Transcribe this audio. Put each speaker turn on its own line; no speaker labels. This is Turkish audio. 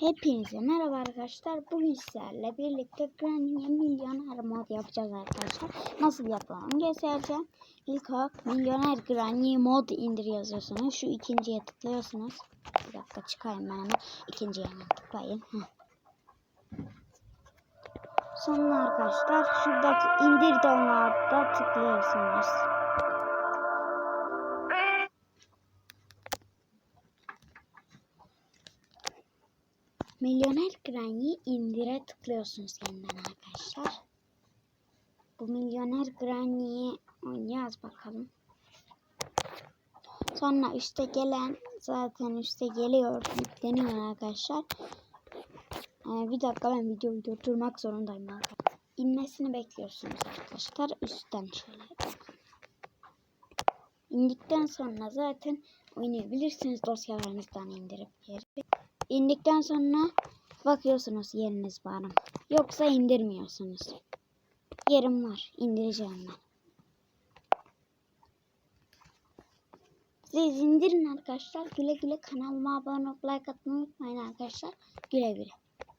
Hepinize merhaba arkadaşlar. Bugün sizlerle birlikte Granny'e milyoner mod yapacağız arkadaşlar. Nasıl yapalım göstereceğim. İlk olarak milyoner Granny mod indir yazıyorsunuz. Şu ikinciye tıklıyorsunuz. Bir dakika çıkayım ben hemen. İkinciye tıklayın. Heh. Sonra arkadaşlar şuradaki indir download'da tıklıyorsunuz. Milyoner Granny'i indire tıklıyorsunuz yeniden arkadaşlar. Bu Milyoner Granny'yi oynayacağız bakalım. Sonra üste gelen zaten üste geliyor yükleniyor arkadaşlar. Ee, bir dakika ben videoyu durdurmak zorundayım arkadaşlar. İnmesini bekliyorsunuz arkadaşlar üstten şöyle. İndikten sonra zaten oynayabilirsiniz dosyalarınızdan indirip yeri. İndikten sonra bakıyorsunuz yeriniz var mı? Yoksa indirmiyorsunuz. Yerim var. indireceğim ben. Siz indirin arkadaşlar. Güle güle kanalıma abone olup like unutmayın arkadaşlar. Güle güle.